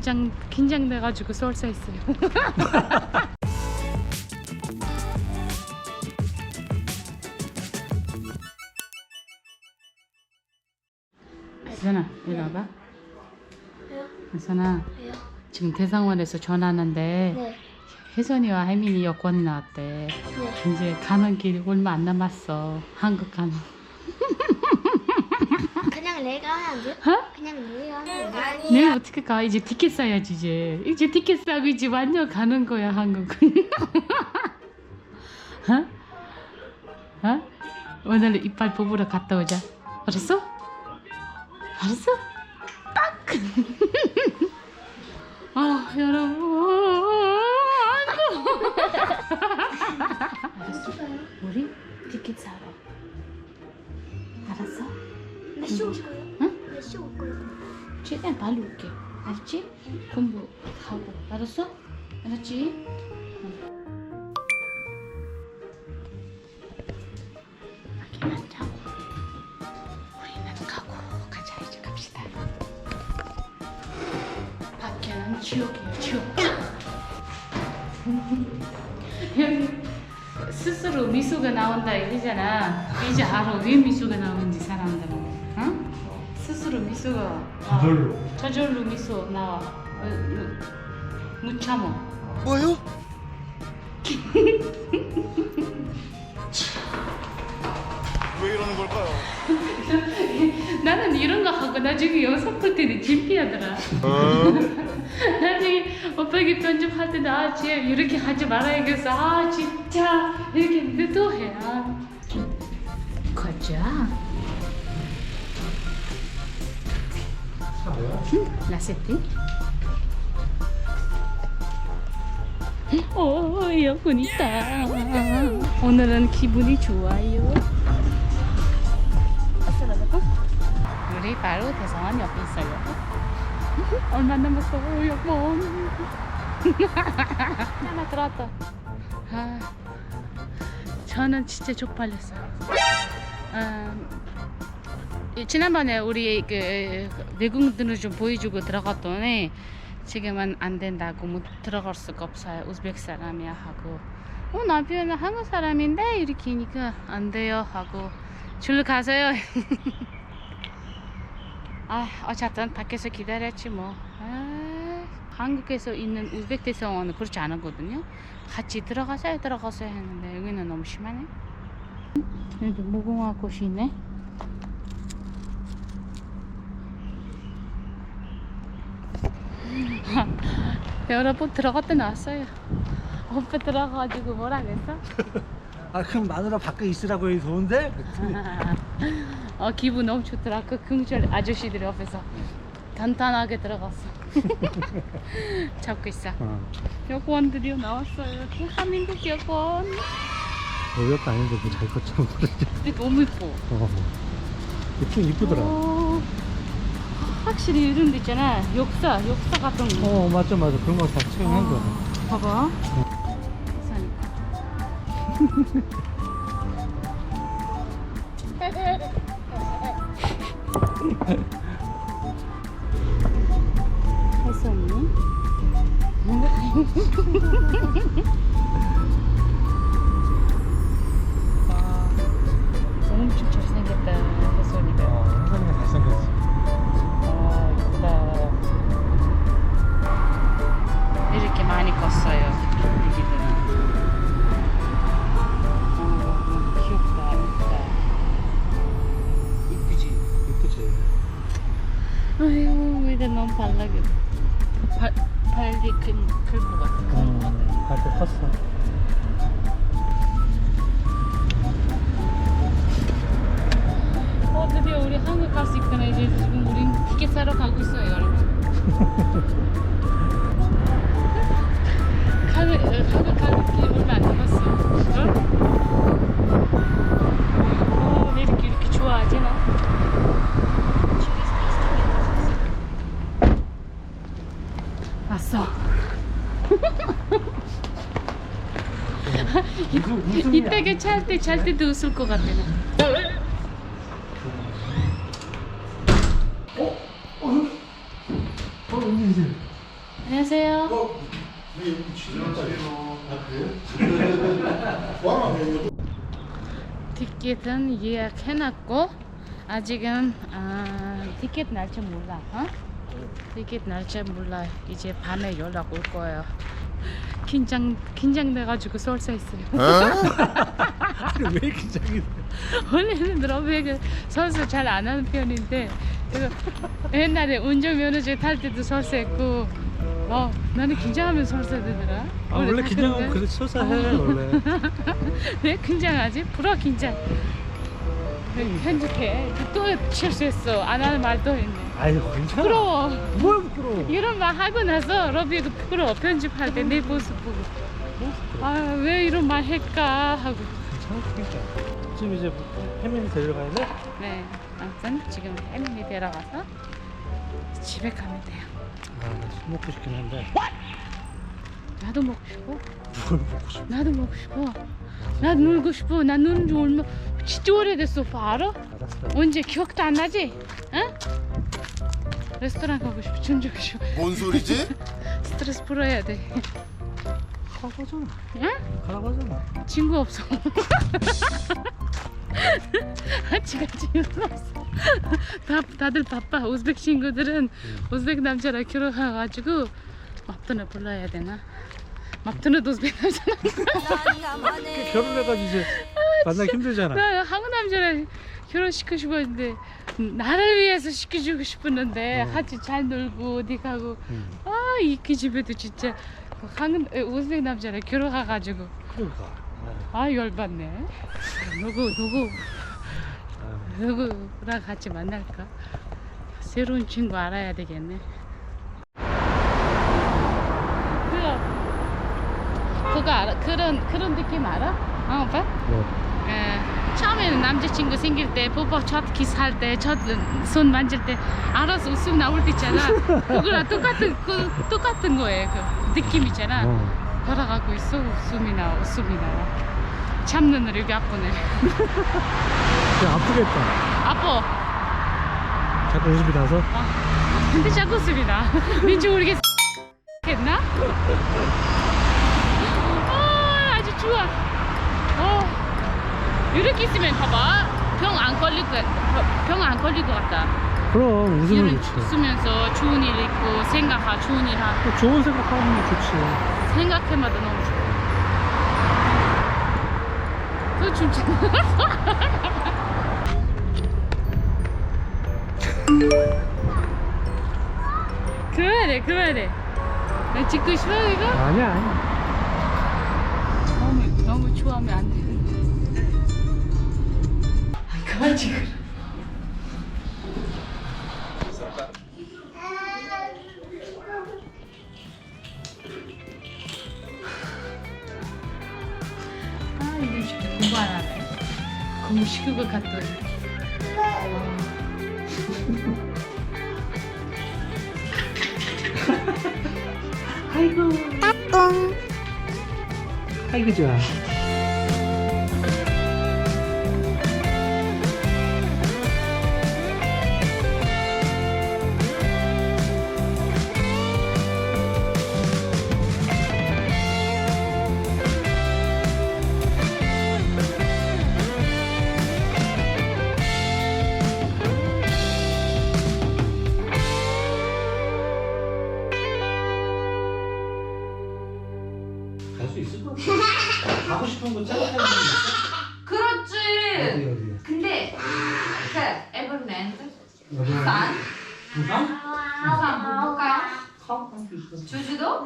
긴장 긴장돼가지고 쏠쏠했어요. 수연아 이리 와봐. 왜요? 수연아 왜요? 지금 대상원에서 전화하는데 네. 혜선이와 혜민이 여권이 나왔대. 네. 이제 가는 길이 얼마 안 남았어. 한국 가는. 그냥 내가 하면 안 돼요? 어? 그냥 내가 하면 안 돼요? 내일 어떻게 가? 이제 티켓 사야지 이제. 이제 티켓 사고 이제 완전 가는 거야 한국. 어? 어? 오늘 이빨 뽑으러 갔다 오자. 알았어? 알았어? 딱. 아 여러분. 알았어. 우리 티켓 사러. 최대한 빨리 올게. 알았지? 공부 하고. 알았어? 알았지? 아기만 자고. 우리는 가고 가자 이제 갑시다. 밖에는 지옥이에요 지옥. 스스로 미소가 나온다 이러잖아. 이제 알아 왜 미소가 나오는지 사람들은. 응? 스스로 미소가 와. 저절로. 저절로 미소 나와. 어, 무, 무참어. 뭐요? 왜 이러는 걸까요? 나는 이런 거 하고 나중에 영상 볼 때는 창피하더라. 나중에 오빠에게 편집할 때는 아, 쟤 이렇게 하지 말아야겠어. 아, 진짜 이렇게 했는데 또 해. 아. 가자. 라세티? 오, 에어컨 있다. 오늘은 기분이 좋아요. 우리 바로 대성원 옆에 있어요. 얼마 남았어, 여보. 하나 들어왔다. 아, 저는 진짜 쪽팔렸어요. 아, 이- 지난번에 우리 그 외국인들을 좀 보여주고 들어갔더니 지금은 안 된다고 못 들어갈 수가 없어요. 우즈벡 사람이야 하고. 어 남편은 한국 사람인데 이렇게 하니까 안 돼요 하고 줄로 가세요. 아 어쨌든 밖에서 기다렸지 뭐. 아, 한국에서 있는 우즈벡 대성원은 그렇지 않았거든요. 같이 들어가세요 들어가세요 했는데 여기는 너무 심하네. 여기 무궁화 꽃이 있네. 여러분 들어갔다 나왔어요. 오빠 들어가가지고 뭐라 그랬어? 아 그럼 마누라 밖에 있으라고 해서 좋은데? 어 기분 너무 좋더라. 그 긍절 아저씨들 옆에서 단단하게 들어갔어. 잡고 있어. 어. 여권 들이 나왔어요. 대한민국 여권. 어렵도 아닌데 뭐잘 컸죠 근데 너무 이뻐. 어. 이쁘 이쁘더라 어, 확실히 이런 데 있잖아. 역사, 역사 같은 거. 어 맞죠 맞아 그런 거 다 체험한 거야 봐봐. 혜선이. 이 찰 때, 잘 때도 웃을 것 같아. 나. 어 이제 안녕하세요. 티켓은 예약해놨고 아직은 아, 티켓 날짜 몰라. 어? 티켓 날짜 몰라. 이제 밤에 연락 올 거예요. 긴장 긴장돼가지고 설사했어요. 왜 긴장이 돼? 원래는 러브에게 설사 잘 안 하는 편인데 그래서 옛날에 운전면허증 탈 때도 설사했고 어 나는 긴장하면 설사되더라. 아, 원래 다 긴장하면. 그래 설사해 원래. 왜 긴장하지? 풀어 긴장. 편집해. 또 실수했어. 안 하는 말도 했네. 아유 괜찮아. 부러워. 뭘? 이런 말 하고 나서 러비가 부끄러워. 편집할 때 내 모습 보고. 아 왜 이런 말 할까 하고. 그러니까. 지금 이제 혜민이 데리러 가야 돼? 네. 아무튼 지금 혜민이 데려가서 집에 가면 돼요. 아술 먹고 싶긴 한데. 나도 먹고 싶어. 뭘 먹고 싶어? 나도 먹고 싶어. 나 놀고 싶어. 나 노는 지 얼마 진짜 오래됐어. 알아? 알았어. 언제 기억도 안 나지? 응? 레스토랑 가고 싶어. 준적이 싶어. 뭔 소리지? 스트레스 풀어야 돼. 가라고 하잖아. 응? 가라고 하잖아. 친구 없어. 같이 갈 친구 없어. 다, 다들 바빠. 우즈벡 친구들은 우즈벡 남자랑 결혼해가지고 맙돈을 불러야 되나? 맙돈은 우즈벡 남자랑 결혼해가지고 이제 만나기 힘들잖아. 나 한국 남자랑 결혼시키고 싶었는데 나를 위해서 시켜주고 싶었는데 어. 같이 잘 놀고 어디 가고 응. 아이 그 집에도 진짜 한국 우즈벡 남자랑 결혼해가지고 그러니까. 아 열받네 누구 누구 아유, 누구랑 같이 만날까 새로운 친구 알아야 되겠네 그거 그거 알아 그런 그런 느낌 알아? 어 오빠? 뭐. 에, 처음에는 남자친구 생길 때 뽀뽀 첫 키스할 때첫손 만질 때 알아서 웃음 나올 때 있잖아. 그거랑 똑같은 그, 똑같은 거예요 그 느낌 있잖아. 어. 걸어가고 있어 웃음이 나와 웃음이 나와. 참는 여기 아프네. 야, 아프겠다. 아파. 자꾸 웃음이 나서. 근데 자꾸 웃음이 나. 왠지 모르겠어 했나? 아 아주 좋아. 어 이렇게 있으면 봐봐 병 안 걸릴 거 병 안 걸릴 것 같다 그럼 웃으면 좋지. 웃으면서 좋은 일 있고 생각하 좋은 일 하고 또 좋은 생각하면 좋지. 생각해마다 너무 좋아 그 춤추 그만해 그만해 나 찍고 싶어 이거? 아니야, 아니야. 아, 찍어 아 이거 진짜 공부 안 하네. 공부 시키고. 갔더니 아이고 좋아. 있을 것 같아. 가고 싶은 거 짜릿하게 그렇지 어디 어디? 근데 그 에버랜드 어디? 산 부산? 부산 못 볼까요? 가고 있어. 제주도